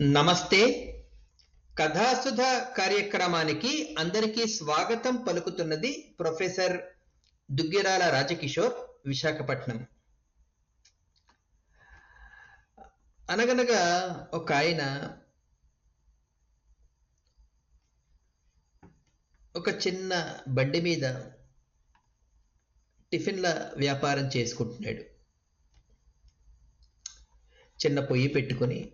నమస్తే. కథాసుధ కార్యక్రమానికి అందరికీ స్వాగతం పలుకుతున్నది ప్రొఫెసర్ దుగ్గిరాల రాజకిషోర్ విశాఖపట్నం. అనగనగా ఒక ఆయన ఒక చిన్న బండి మీద టిఫిన్ల వ్యాపారం చేసుకుంటున్నాడు. చిన్న పొయ్యి పెట్టుకుని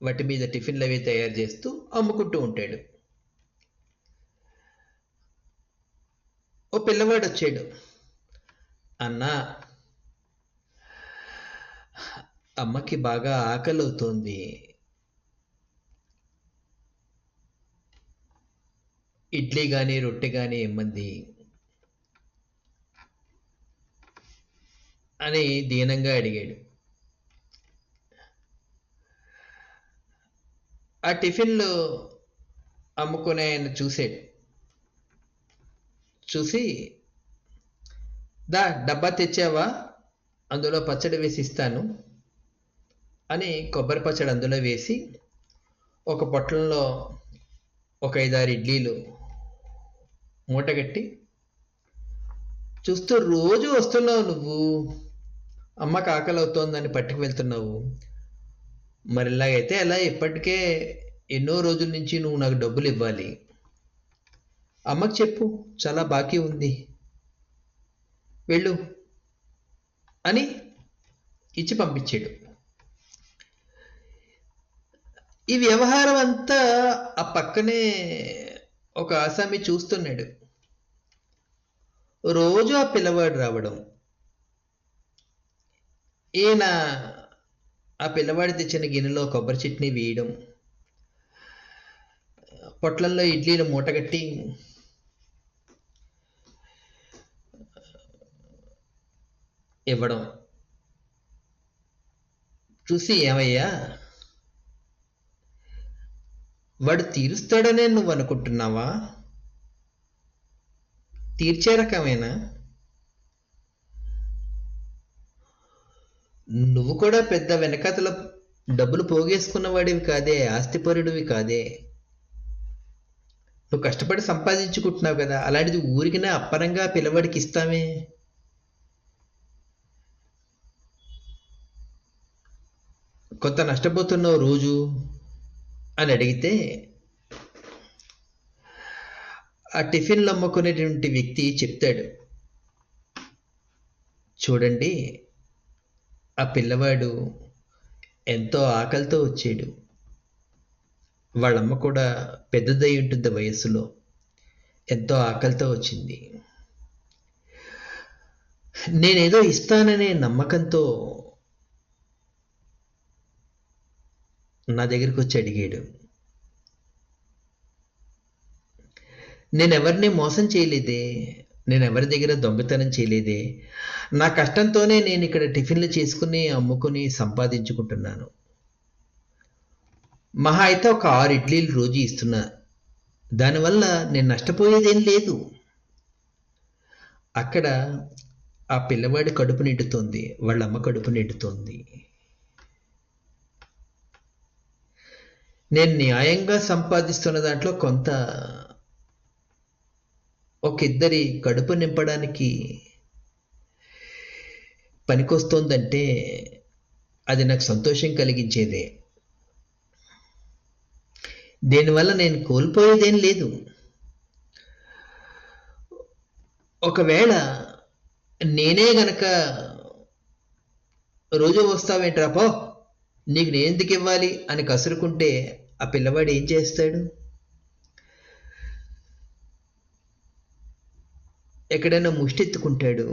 వాటి మీద టిఫిన్లు అవి తయారు చేస్తూ అమ్ముకుంటూ ఉంటాడు. ఓ పిల్లవాడు వచ్చాడు. అన్నా అమ్మకి బాగా ఆకలి అవుతోంది ఇడ్లీ కానీ రొట్టె కానీ ఇమ్మంది అని దీనంగా అడిగాడు. ఆ టిఫిన్లు అమ్ముకునే ఆయన చూసాడు. చూసి దా డబ్బా తెచ్చావా? అందులో పచ్చడి వేసి ఇస్తాను. అని కొబ్బరి పచ్చడి అందులో వేసి ఒక పొట్లంలో ఒక ఐదారు ఇడ్లీలు మూటగట్టి చూస్తూ రోజు వస్తున్నావు నువ్వు. అమ్మకు ఆకలి అవుతోందని పట్టుకు వెళ్తున్నావు. మరి ఇలాగైతే అలా ఇప్పటికే ఎన్నో రోజుల నుంచి నువ్వు నాకు డబ్బులు ఇవ్వాలి. అమ్మకు చెప్పు చాలా బాకీ ఉంది. వెళ్ళు అని ఇచ్చి పంపించాడు. ఈ వ్యవహారం అంతా ఆ పక్కనే ఒక ఆసామి చూస్తున్నాడు. రోజు ఆ పిల్లవాడు రావడం. ఈయన ఆ పిల్లవాడి తెచ్చిన గిన్నెలో కొబ్బరి చట్నీ వేయడం పొట్లల్లో ఇడ్లీలు మూటగట్టి ఇవ్వడం. చూసి ఏమయ్యా? వాడు తీరుస్తాడనే నువ్వు అనుకుంటున్నావా తీర్చే రకమేనా? నువ్వు కూడా పెద్ద వెనకతల డబ్బులు పోగేసుకున్నవాడివి కాదే ఆస్తిపరుడివి కాదే. నువ్వు కష్టపడి సంపాదించుకుంటున్నావు కదా అలాంటిది ఊరికినే అప్పరంగా పిల్లవాడికి ఇస్తామే. కొంత నష్టపోతున్నావు రోజు అని అడిగితే ఆ టిఫిన్లు అమ్ముకునేటువంటి వ్యక్తి చెప్తాడు. చూడండి ఆ పిల్లవాడు ఎంతో ఆకలితో వచ్చాడు. వాళ్ళమ్మ కూడా పెద్దదై ఉంటుంది వయస్సులో ఎంతో ఆకలితో వచ్చింది. నేనేదో ఇస్తాననే నమ్మకంతో నా దగ్గరికి వచ్చి అడిగాడు. నేను ఎవరిని మోసం చేయలేదే నేను ఎవరి దగ్గర దొంగతనం చేయలేదే? నా కష్టంతోనే నేను ఇక్కడ టిఫిన్లు చేసుకుని అమ్ముకుని సంపాదించుకుంటున్నాను. మహా అయితే ఒక ఆరు ఇడ్లీలు రోజు ఇస్తున్నా. దానివల్ల నేను నష్టపోయేదేం లేదు. అక్కడ ఆ పిల్లవాడి కడుపు నిండుతోంది. వాళ్ళ అమ్మ కడుపు నిండుతోంది. నేను న్యాయంగా సంపాదిస్తున్న దాంట్లో కొంత ఒక ఇద్దరి కడుపు నింపడానికి పనికొస్తోందంటే అది నాకు సంతోషం కలిగించేదే. దీనివల్ల నేను కోల్పోయేదేం లేదు. ఒకవేళ నేనే గనక రోజు వస్తావేంట్రా పో నీకు నేను ఎందుకు ఇవ్వాలి అని కసురుకుంటే ఆ పిల్లవాడు ఏం చేస్తాడు? ఎక్కడైనా ముష్టెత్తుకుంటాడు.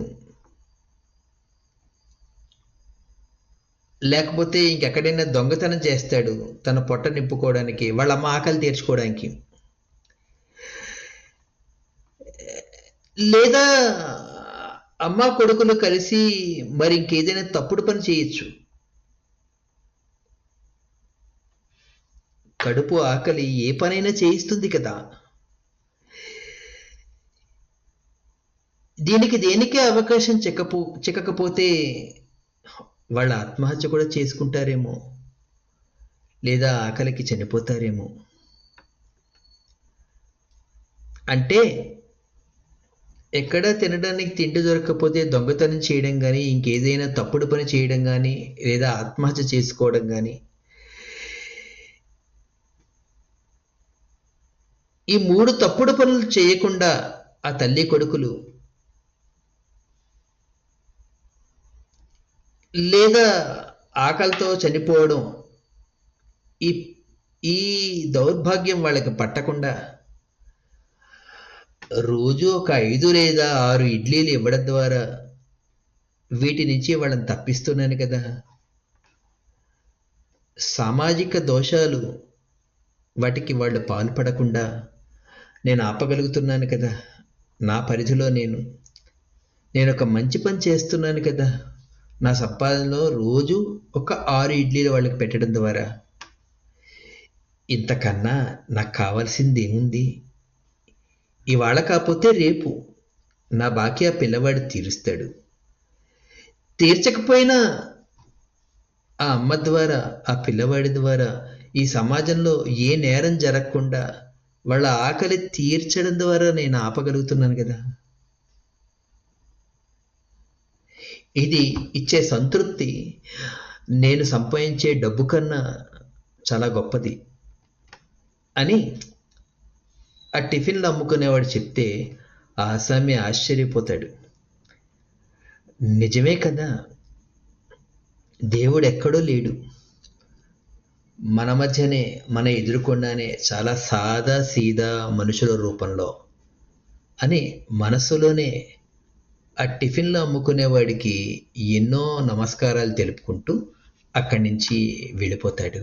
లేకపోతే ఇంకెక్కడైనా దొంగతనం చేస్తాడు తన పొట్ట నింపుకోవడానికి వాళ్ళ అమ్మ ఆకలి తీర్చుకోవడానికి. లేదా అమ్మ కొడుకులు కలిసి మరి ఇంకేదైనా తప్పుడు పని చేయొచ్చు. కడుపు ఆకలి ఏ పనైనా చేయిస్తుంది కదా. దీనికి దేనికే అవకాశం చెక్కపో చిక్కకపోతే వాళ్ళ ఆత్మహత్య కూడా చేసుకుంటారేమో. లేదా ఆకలికి చనిపోతారేమో. అంటే ఎక్కడా తినడానికి తిండి దొరకకపోతే దొంగతనం చేయడం కానీ ఇంకేదైనా తప్పుడు పని చేయడం కానీ లేదా ఆత్మహత్య చేసుకోవడం కానీ ఈ మూడు తప్పుడు పనులు చేయకుండా ఆ తల్లి కొడుకులు లేదా ఆకలితో చనిపోవడం ఈ ఈ దౌర్భాగ్యం వాళ్ళకి పట్టకుండా రోజు ఒక ఐదు లేదా ఆరు ఇడ్లీలు ఇవ్వడం ద్వారా వీటి నుంచి వాళ్ళని తప్పిస్తున్నాను కదా. సామాజిక దోషాలు వాటికి వాళ్ళు పాల్పడకుండా నేను ఆపగలుగుతున్నాను కదా. నా పరిధిలో నేను నేను ఒక మంచి పని చేస్తున్నాను కదా. నా సంపాదనలో రోజు ఒక ఆరు ఇడ్లీలు వాళ్ళకి పెట్టడం ద్వారా. ఇంతకన్నా నాకు కావాల్సింది ఏముంది ఇవాళ కాకపోతే రేపు. నా బాకీ ఆ పిల్లవాడు తీరుస్తాడు. తీర్చకపోయినా ఆ అమ్మ ద్వారా ఆ పిల్లవాడి ద్వారా ఈ సమాజంలో ఏ నేరం జరగకుండా వాళ్ళ ఆకలి తీర్చడం ద్వారా నేను ఆపగలుగుతున్నాను కదా. ఇది ఇచ్చే సంతృప్తి నేను సంపాదించే డబ్బు కన్నా చాలా గొప్పది అని ఆ టిఫిన్లు అమ్ముకునేవాడు చెప్తే ఆ ఆసామి ఆశ్చర్యపోతాడు. నిజమే కదా దేవుడు ఎక్కడో లేడు. మన మధ్యనే మన ఎదురుకుండానే చాలా సాదా సీదా మనుషుల రూపంలో అని మనసులోనే ఆ టిఫిన్లు అమ్ముకునేవాడికి ఎన్నో నమస్కారాలు తెలుపుకుంటూ అక్కడి నుంచి వెళ్ళిపోతాడు.